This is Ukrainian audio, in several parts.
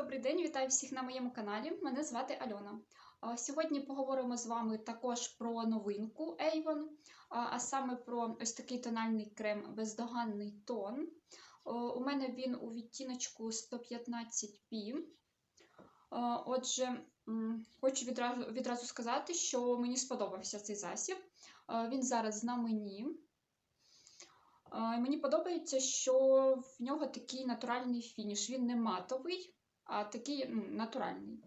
добрий день, вітаю всіх на моєму каналі. Мене звати Альона. Сьогодні поговоримо з вами також про новинку Avon, а саме про ось такий тональний крем бездоганний тон. У мене він у відтіночку 115p. Отже, хочу відразу, відразу сказати, що мені сподобався цей засіб. Він зараз на мені. Мені подобається, що в нього такий натуральний фініш. Він не матовий, а такий ну, натуральний.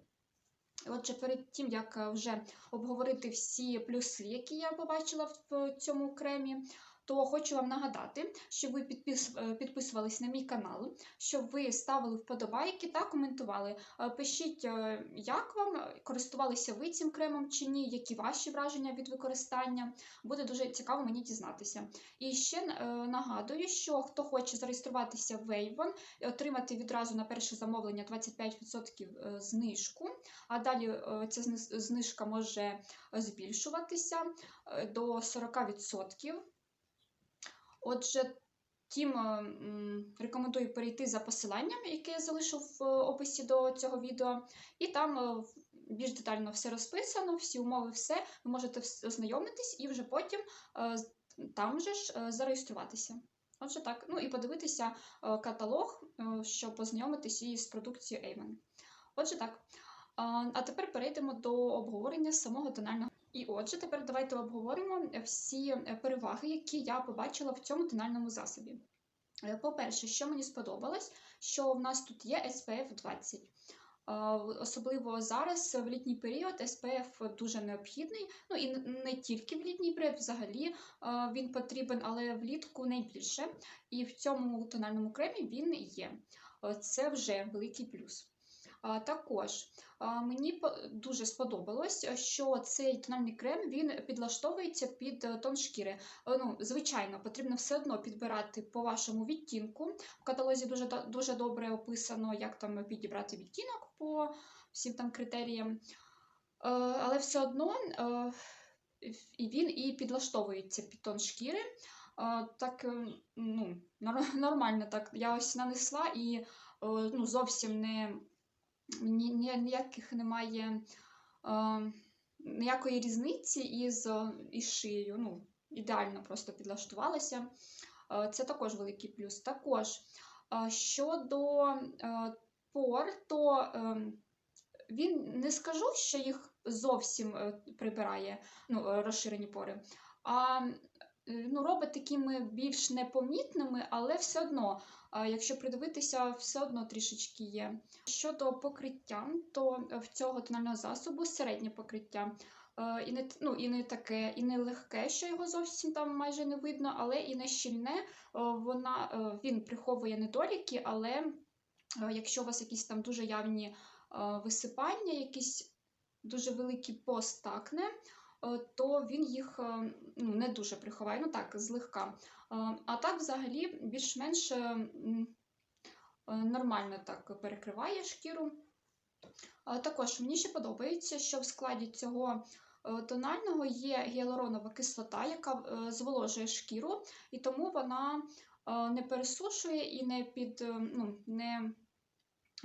Отже, перед тим, як е, вже обговорити всі плюси, які я побачила в цьому кремі, то хочу вам нагадати, щоб ви підпис... е, підписувались на мій канал, щоб ви ставили вподобайки та коментували. Е, Пишіть, е, як вам, користувалися ви цим кремом чи ні, які ваші враження від використання. Буде дуже цікаво мені дізнатися. І ще нагадую, що хто хоче зареєструватися в Avon отримати відразу на перше замовлення 25% знижку, а далі ця зни- знижка може збільшуватися до 40%. Отже, тим е, рекомендую перейти за посиланням, яке я залишу в е, описі до цього відео, і там е, більш детально все розписано, всі умови, все. Ви можете ознайомитись і вже потім е, там же ж зареєструватися. Отже, так. Ну і подивитися каталог, щоб познайомитися із продукцією Avon. Отже, так. А тепер перейдемо до обговорення самого тонального. І отже, тепер давайте обговоримо всі е, переваги, які я побачила в цьому тональному засобі. Е, По-перше, що мені сподобалось, що в нас тут є SPF 20. Особливо зараз, в літній період, SPF дуже необхідний. Ну і не тільки в літній період, взагалі він потрібен, але влітку найбільше. І в цьому тональному кремі він є. Е, Це вже великий плюс. Також мені дуже сподобалось, що цей тональний крем він підлаштовується під е, тон шкіри. Е, Ну, звичайно, потрібно все одно підбирати по вашому відтінку. В каталозі дуже дуже добре описано, як там підібрати відтінок по всім там критеріям. Е, Але все одно він і підлаштовується під тон шкіри. Так, ну, нормально так. Я ось нанесла і ну, зовсім не ніяких немає е, ніякої різниці із, е, із шиєю. Ну, ідеально просто підлаштувалася. Е, Це також великий плюс. Також е, щодо е, пор, то е, він не скажу, що їх зовсім е, прибирає ну, е, розширені пори, а ну, робить такими більш непомітними, але все одно, е, якщо придивитися, все одно трішечки є. Щодо покриття, то в цього тонального засобу середнє покриття. Е, І не, ну, і не таке, і не легке, що його зовсім там майже не видно, але і не щільне. Е, Вона, е, він приховує недоліки, але е, якщо у вас якісь там дуже явні е, висипання, якісь дуже великі постакне, е, то він їх е, ну, не дуже приховає, ну так, злегка. Е, А так, взагалі, більш-менш е, е, нормально так перекриває шкіру. Також мені ще подобається, що в складі цього е, тонального є гіалуронова кислота, яка е, зволожує шкіру, і тому вона е, не пересушує і не, під, е, ну, не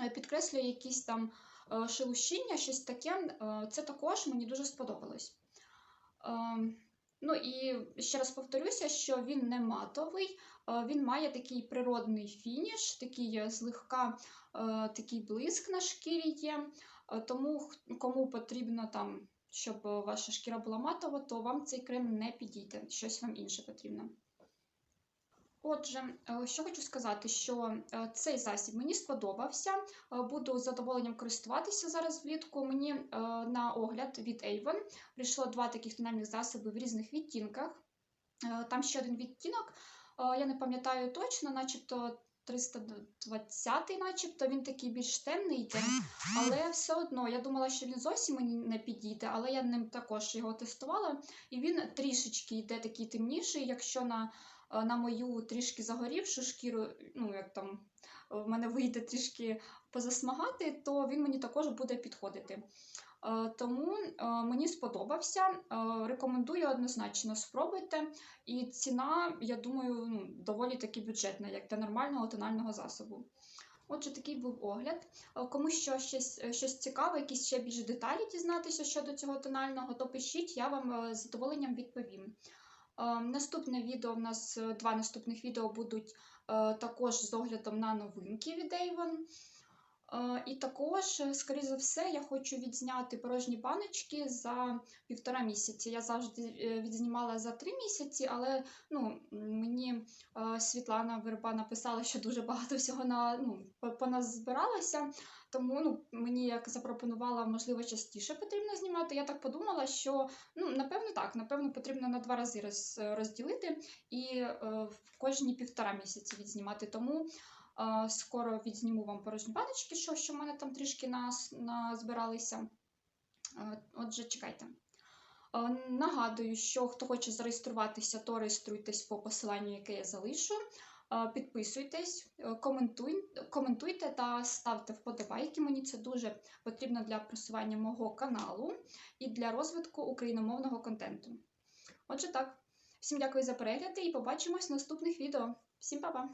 е, підкреслює якісь там е, шелушіння, щось таке. Е, Це також мені дуже сподобалось. Ем, Ну і ще раз повторюся, що він не матовий, е, він має такий природний фініш, такий е, злегка е, такий блиск на шкірі є. Тому кому потрібно там, щоб ваша шкіра була матова, то вам цей крем не підійде, щось вам інше потрібно. Отже, е, що хочу сказати, що е, цей засіб мені сподобався. Е, Буду з задоволенням користуватися зараз влітку. Мені на огляд від Avon прийшло два таких тональних засоби в різних відтінках. Там ще один відтінок, я не пам'ятаю точно, начебто 320-й, начебто він такий більш темний йде, але все одно я думала, що він зовсім мені не підійде, але я ним також його тестувала, і він трішечки йде такий темніший, якщо на, е, на мою трішки загорівшу шкіру, ну як там е, в мене вийде трішки позасмагати, то він мені також буде підходити. Е, Тому е, мені сподобався. Е, Рекомендую однозначно спробуйте. І ціна, я думаю, ну, доволі таки бюджетна, як для нормального тонального засобу. Отже, такий був огляд. Кому що щось, щось цікаве, якісь ще більш деталі дізнатися щодо цього тонального, то пишіть, я вам з задоволенням відповім. Наступне відео в нас два наступних відео будуть також з оглядом на новинки від Avon. Е, І також, е, скоріше за все, я хочу відзняти порожні баночки за півтора місяці. Я завжди е, відзнімала за три місяці, але ну, мені Світлана Верба написала, що дуже багато всього на, ну, по- по нас збиралося. Тому ну, мені як запропонувала, можливо, частіше потрібно знімати. Я так подумала, що ну, напевно так, напевно, потрібно на два рази розділити і в кожні півтора місяці відзнімати. Тому скоро відзніму вам порожні баночки, що, що в мене там трішки нас, назбиралися. Е, отже, чекайте. Нагадую, що хто хоче зареєструватися, то реєструйтесь по посиланню, яке я залишу. Підписуйтесь, коментуй, коментуйте та ставте вподобайки. Мені це дуже потрібно для просування мого каналу і для розвитку україномовного контенту. Отже, так, всім дякую за перегляди і побачимось в наступних відео. Всім па-па!